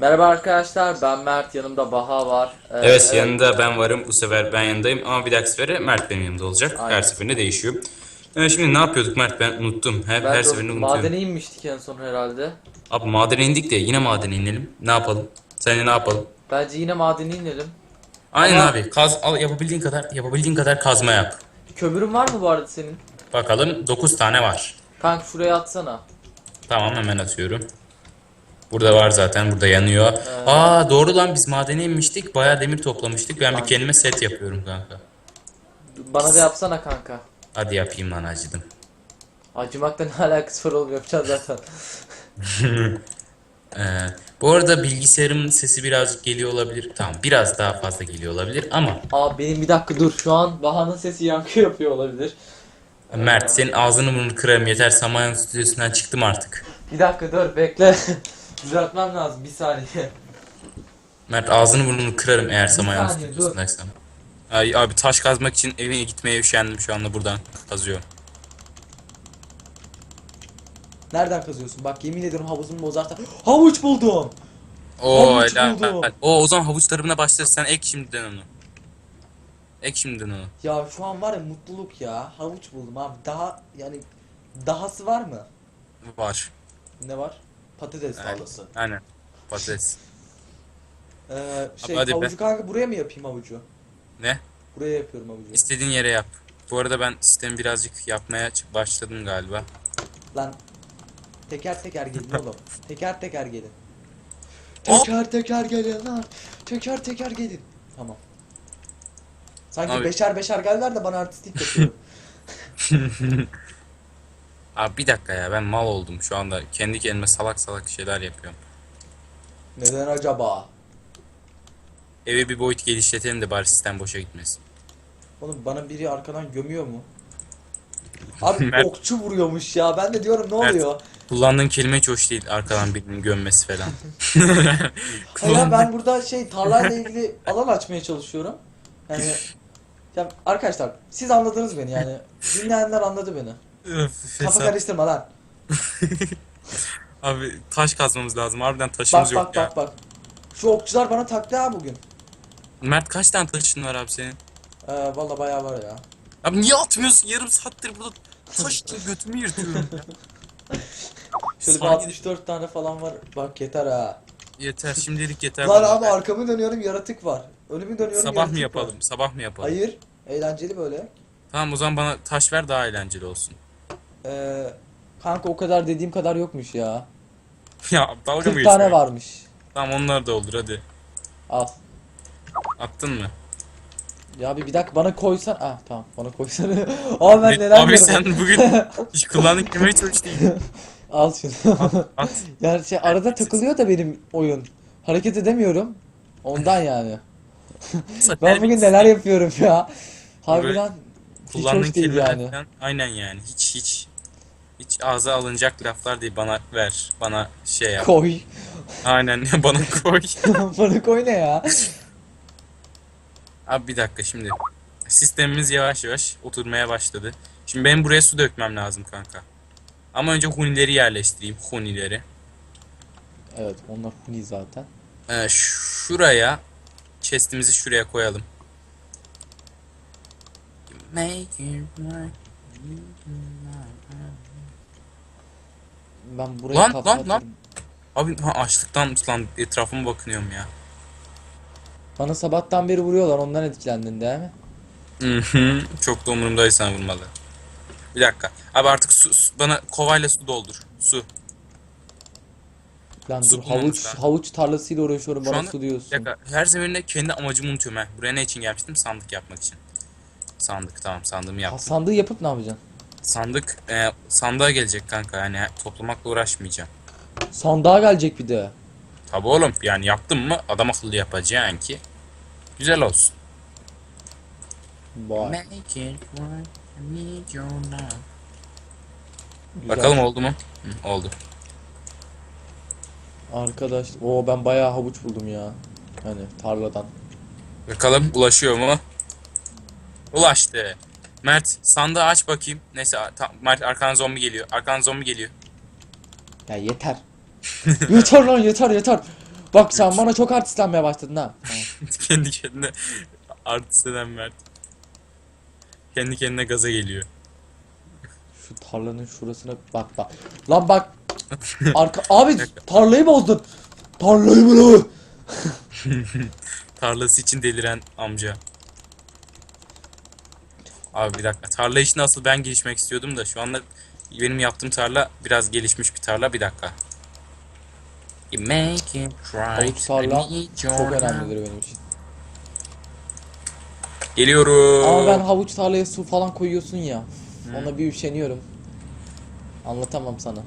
Merhaba arkadaşlar ben Mert yanımda Baha var. Ee, Evet yanında ben varım. Bu sefer ben yanındayım ama bir dahaki sefere Mert benim yanımda olacak. Aynen. Her seferinde değişiyor. Ee, şimdi ne yapıyorduk Mert ben unuttum. Her, Ben her de seferinde unutuyorum. madene inmiştik en son herhalde. Abi madene indik de yine madene inelim. Ne yapalım? Sence ne yapalım? Bence yine madene inelim. Aynen Ama- abi. Kaz al yapabildiğin kadar yapabildiğin kadar kazma yap. Kömürün var mı bu arada senin? Bakalım 9 tane var. Kanka şuraya atsana. Tamam hemen atıyorum. Burada var zaten. Burada yanıyor. Ee. Aa doğru lan biz madene inmiştik. Bayağı demir toplamıştık. Ben bir kendime set yapıyorum kanka. Bana da yapsana kanka. Hadi yapayım lan acıdım. Acımakla ne alakası var oğlum yapacağız zaten. Ee, bu arada bilgisayarımın sesi birazcık geliyor olabilir. Tamam biraz daha fazla geliyor olabilir ama Aa benim bir dakika dur şu an Baha'nın sesi yankı yapıyor olabilir. Mert senin ağzını burnunu kırarım yeter Samayan stüdyosundan çıktım artık. Bir dakika dur bekle. Düzeltmem lazım bir saniye. Mert ağzını burnunu kırarım eğer Samayan saniye, dur. Ay, abi taş kazmak için evine gitmeye üşendim şu anda buradan kazıyorum. Nereden kazıyorsun? Bak yemin ediyorum havuzumu bozarsan. Havuç buldum. Oo Havuç helal. buldum. Oo o zaman havuç tarımına başlarız sen ek şimdiden onu. Ek şimdiden onu. Ya şu an var ya mutluluk ya. Havuç buldum abi. Daha yani dahası var mı? Var. Ne var? Patates Aynen. tarlası. Aynen. Patates. Ee, şey hadi be. havucu kanka buraya mı yapayım havucu? Ne? Buraya yapıyorum havucu. İstediğin yere yap. Bu arada ben sistemi birazcık yapmaya başladım galiba. Lan teker teker gelin oğlum. Teker teker gelin. Hop. Teker teker gelin lan. Teker teker gelin. Tamam. Sanki Abi. beşer beşer geldiler de bana artistlik yapıyor. Abi bir dakika ya ben mal oldum şu anda. Kendi kendime salak salak şeyler yapıyorum. Neden acaba? Eve bir boyut geliştirelim de bari sistem boşa gitmesin. Oğlum bana biri arkadan gömüyor mu? Abi Mert- okçu vuruyormuş ya. Ben de diyorum ne Mert- oluyor? Kullandığın kelime hiç hoş değil arkadan birinin gömmesi falan. Hayır ya ben burada şey tarlayla ilgili alan açmaya çalışıyorum. Yani ya arkadaşlar siz anladınız beni yani. Dinleyenler anladı beni. Kafa fesat. karıştırma lan. Abi taş kazmamız lazım. Harbiden Bak taşımız yok bak ya. bak bak. Şu okçular bana taktı ha bugün. Mert kaç tane taşın var abi senin? Ee, Valla bayağı var ya. Abi niye atmıyorsun? Yarım saattir burada taş için götümü yırtıyorum ya. Şöyle bir Sanki- 64 tane falan var. Bak yeter ha. Yeter şimdilik yeter. Lan bana. abi arkamı dönüyorum yaratık var. Önümü dönüyorum Sabah yaratık mı var. yapalım? Sabah mı yapalım? Hayır. Eğlenceli böyle. Tamam o zaman bana taş ver daha eğlenceli olsun. Ee, kanka o kadar dediğim kadar yokmuş ya. ya dalga mı 40 geçiyorsun? tane varmış. Tamam onlar da olur hadi. Al. Attın mı? Ya bir, bir dakika bana koysan. Ah tamam bana koysan. Abi ben neler Abi diyorum. sen bugün hiç hiç hoş değil. Al şunu. At. yani şey arada takılıyor da benim oyun. Hareket edemiyorum. Ondan yani. Ben bugün neler yapıyorum ya. Harbiden hiç Kullandığın hoş değil yani. aynen yani hiç hiç hiç ağza alınacak laflar değil bana ver bana şey yap Koy. aynen bana koy bana koy ne ya? abi bir dakika şimdi sistemimiz yavaş yavaş oturmaya başladı şimdi benim buraya su dökmem lazım kanka ama önce hunileri yerleştireyim hunileri Evet onlar huni zaten. ee, şuraya chestimizi şuraya koyalım Make it right. Ben burayı Lan, lan, lan. Abi ha, açlıktan lan etrafıma bakınıyorum ya. Bana sabahtan beri vuruyorlar ondan etkilendin değil mi? Hı hı. Çok da umurumdaysan vurmalı. Bir dakika. Abi artık su, su- bana kovayla su doldur. Su. Lan Su dur havuç lazım. havuç tarlasıyla uğraşıyorum Şu bana anda- su Bir diyorsun. dakika. Her seferinde kendi amacımı unutuyorum ha. Buraya ne için gelmiştim? Sandık yapmak için. Sandık tamam sandığımı Ha, yaptım. sandığı yapıp ne yapacaksın? Sandık e, sandığa gelecek kanka yani toplamakla uğraşmayacağım. Sandığa gelecek bir de. Tabi oğlum yani yaptım mı adam akıllı yapacaksın ki güzel olsun. Vay. Make it right, I need your love. güzel. Bakalım oldu mu? Hı, oldu. Arkadaş, o ben bayağı havuç buldum ya. Hani tarladan. Bakalım ulaşıyor mu? Ulaştı. Mert sandığı aç bakayım. Neyse Mert arkadan zombi geliyor. Arkadan zombi geliyor. Ya yeter. yeter lan yeter yeter. Bak sen bana çok artistlenmeye başladın ha. Kendi kendine artist eden Mert. Kendi kendine gaza geliyor. Şu tarlanın şurasına bak bak. Lan bak. Arka abi tarlayı bozdun. Tarlayı lan? Tarlası için deliren amca. Abi bir dakika. Tarla için asıl ben gelişmek istiyordum da şu anda benim yaptığım tarla biraz gelişmiş bir tarla. Bir dakika. You make it right. Havuç tarla çok önemlidir benim için. Geliyorum. Ama ben havuç tarlaya su falan koyuyorsun ya. Ona bir üşeniyorum. Anlatamam sana.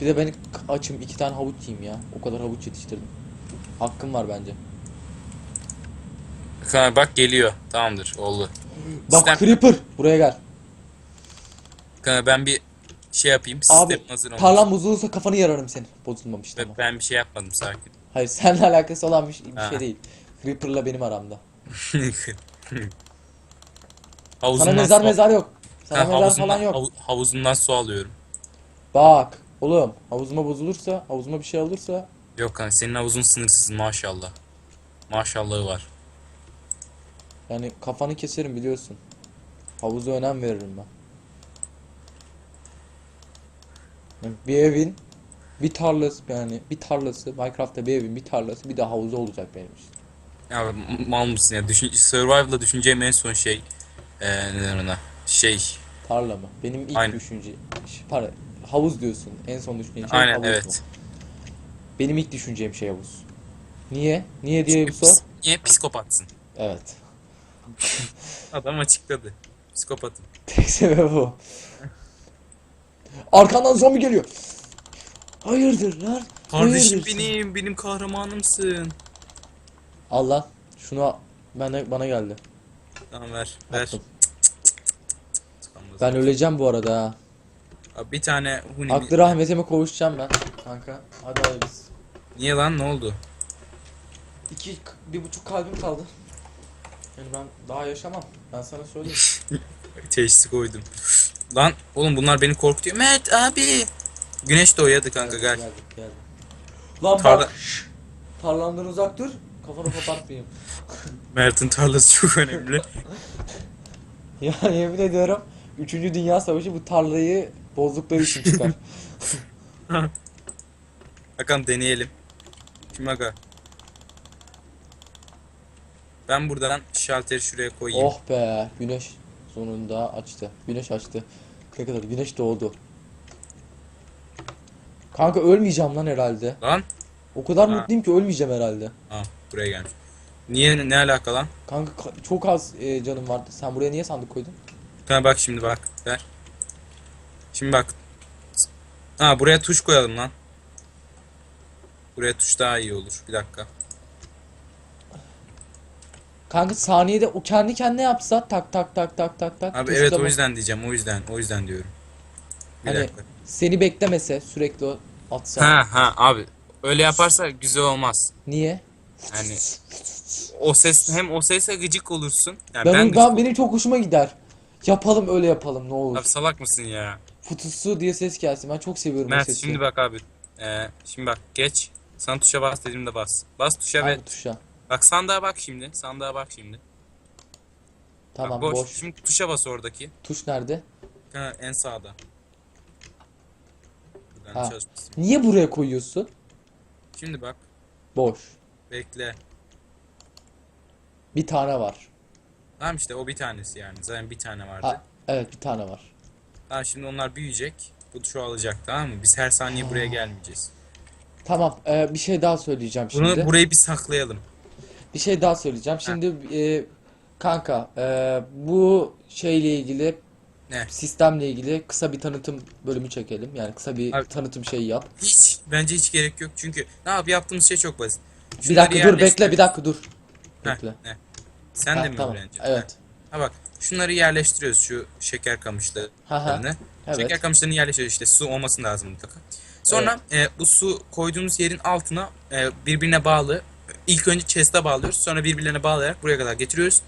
Bir de ben açım iki tane havuç yiyeyim ya. O kadar havuç yetiştirdim. Hakkım var bence. Bak geliyor. Tamamdır. Oldu. Bak Sistem- Creeper buraya gel. Ben bir şey yapayım. Abi Sistem hazır olmuş. kafanı yararım senin. Bozulmamış Ve tamam. Ben bir şey yapmadım sakin. Hayır seninle alakası olan bir, şey- bir Ha. şey değil. Creeper'la benim aramda. havuzundan Sana mezar su- mezar yok. Sana Ha, mezar havuzundan, falan yok. havu- havuzundan su alıyorum. Bak oğlum havuzuma bozulursa, havuzuma bir şey olursa Yok kanka senin havuzun sınırsız maşallah. Maşallahı var. Yani kafanı keserim biliyorsun. Havuza önem veririm ben. Yani bir evin bir tarlası yani bir tarlası Minecraft'ta bir evin bir tarlası bir de havuzu olacak benim için. Ya mal mısın ya? Düşün, survival'da düşüneceğim en son şey eee neden ona? Şey. Tarla mı? Benim ilk Aynen. düşünce para havuz diyorsun. En son düşüneceğin şey Aynen havuz evet. mu? Benim ilk düşüneceğim şey havuz. Niye? Niye diye bir sor. Niye psikopatsın? Evet. Adam açıkladı. Psikopatım. Tek sebebi bu. Arkandan zombi geliyor. Hayırdır lan? Kardeşim Hayırdır benim, benim kahramanımsın. Al lan. Şunu bana bana geldi. Tamam ver, ver. Attım. Tıkanmaz. Ben öleceğim bu arada ha. Abi bir tane huni. Aklı rahmetime kavuşacağım ben. Kanka hadi hadi biz. Niye lan ne oldu? İki, bir buçuk kalbim kaldı. Yani ben daha yaşamam. Ben sana söyleyeyim. Teşhisi koydum. Lan oğlum bunlar beni korkutuyor. Mert abi. Güneş doğuyor hadi kanka gel. Geldim geldim. Lan Tarla- bak. Tarlandan uzak dur. Kafanı kopartmayayım. Mert'in tarlası çok önemli. ya yemin ediyorum. Üçüncü Dünya Savaşı bu tarlayı bozdukları için çıkar. Bakalım deneyelim. Şimdi aga. Ben buradan şalteri şuraya koyayım. oh be. Güneş sonunda açtı. Güneş açtı. Ne kadar güneş doğdu. Kanka ölmeyeceğim lan herhalde. Lan. O kadar Ha. mutluyum ki ölmeyeceğim herhalde. Ha buraya gelmiş. Niye ne alaka lan? Kanka ka- çok az e, canım vardı. Sen buraya niye sandık koydun? Ha bak şimdi bak. Ver. Şimdi bak. Ha buraya tuş koyalım lan. Buraya tuş daha iyi olur. Bir dakika. Kanka saniyede o kendi kendine yapsa tak tak tak tak tak tak. Abi evet o yüzden diyeceğim. O yüzden. O yüzden diyorum. Bir Hani- dakika. Seni beklemese sürekli o atsa. Ha ha abi. Öyle yaparsa güzel olmaz. Niye? Yani o ses hem o sese gıcık olursun. Yani Ben, ben, ben, benim çok hoşuma gider. Yapalım öyle yapalım ne olur. Abi salak mısın ya? Futusu diye ses gelsin. Ben çok seviyorum o Mert sesi. şimdi bak abi. Ee, şimdi bak geç. Sana tuşa bas dediğimde bas. Bas tuşa ve Hangi tuşa? Bak sandığa bak şimdi. Sandığa bak şimdi. Tamam bak, boş. Şimdi tuşa bas oradaki. Tuş nerede? Ha, en sağda. Ha. Niye buraya koyuyorsun? Şimdi bak. Boş. Bekle. Bir tane var. Tamam işte o bir tanesi yani. Zaten bir tane vardı. Ha, evet bir tane var. Tamam şimdi onlar büyüyecek. Bu çoğalacak tamam mı? Biz her saniye buraya gelmeyeceğiz. Tamam e, bir şey daha söyleyeceğim şimdi. Bunu burayı bir saklayalım. Bir şey daha söyleyeceğim. Şimdi e, kanka e, bu şeyle ilgili Ne? sistemle ilgili kısa bir tanıtım bölümü çekelim. Yani kısa bir Abi- tanıtım şeyi yap. Hiç bence hiç gerek yok çünkü ne yap yaptığımız şey çok basit. Bir Şunları dakika dur bekle bir dakika dur. Heh, Bekle. ne? Sen Ha, de mi tamam. öğreneceksin? Evet. Ha bak şunları yerleştiriyoruz şu şeker kamışlarını. Ha ha. Evet. Şeker kamışlarını yerleştiriyoruz işte su olması lazım mutlaka. Sonra e, bu su koyduğumuz yerin altına e, birbirine bağlı. İlk önce chest'e bağlıyoruz. Sonra birbirlerine bağlayarak buraya kadar getiriyoruz.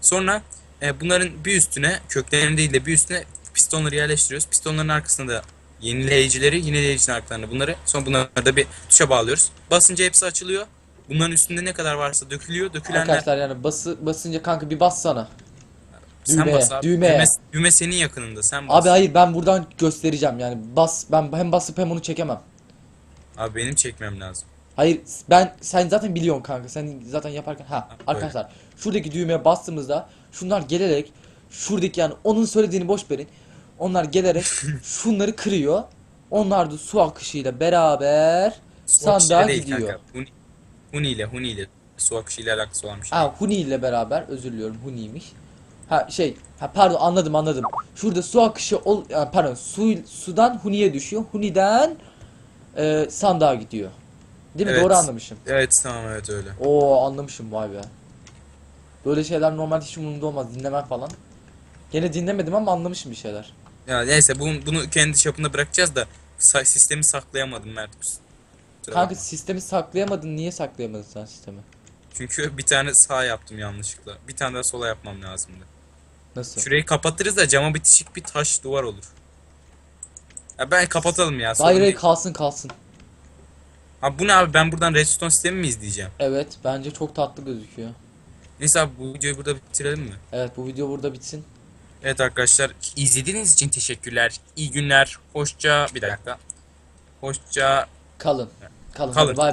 Sonra e, bunların bir üstüne köklerine değil de bir üstüne pistonları yerleştiriyoruz. Pistonların arkasına da Yenileyicileri, yenileyicinin arkalarını bunları. Sonra bunları da bir tuşa bağlıyoruz. Basınca hepsi açılıyor. Bunların üstünde ne kadar varsa dökülüyor. Dökülenler Arkadaşlar yani bası, basınca kanka bir bassana. sen düğmeye, bas abi. düğmeye. Düğme, düğme senin yakınında. Sen bas. Abi hayır ben buradan göstereceğim yani bas ben hem basıp hem onu çekemem. Abi benim çekmem lazım. Hayır ben sen zaten biliyorsun kanka sen zaten yaparken ha arkadaşlar şuradaki düğmeye bastığımızda şunlar gelerek şuradaki yani onun söylediğini boş verin. Onlar gelerek şunları kırıyor. Onlar da su akışıyla beraber Su akışıyla sandığa değil gidiyor. kanka. Huni, huni ile, huni ile. Su akışıyla alakası olan bir şey. Ha Huni ile beraber özür diliyorum Huni'ymiş. Ha şey ha pardon anladım anladım. Şurada su akışı ol ha, pardon su sudan Huni'ye düşüyor. Huni'den e, sandığa gidiyor. Değil mi? Evet. Doğru anlamışım. Evet tamam evet öyle. Oo anlamışım vay be. Böyle şeyler normalde hiç umurumda olmaz dinlemem falan. Gene dinlemedim ama anlamışım bir şeyler. Ya neyse bunu, bunu kendi çapında bırakacağız da sa- sistemi saklayamadım Mert. Kusura Kanka bakma. sistemi saklayamadın niye saklayamadın sen sistemi? Çünkü bir tane sağ yaptım yanlışlıkla. Bir tane daha sola yapmam lazımdı. Nasıl? Şurayı kapatırız da cama bitişik bir taş duvar olur. Ya ben kapatalım ya. sorun Hayır hayır değil. kalsın kalsın. Abi bu ne abi ben buradan redstone sistemi mi izleyeceğim? Evet bence çok tatlı gözüküyor. Neyse abi bu videoyu burada bitirelim mi? Evet bu video burada bitsin. Evet arkadaşlar izlediğiniz için teşekkürler. İyi günler. Hoşça bir dakika. Hoşça Kalın. Kalın. Kalın. bay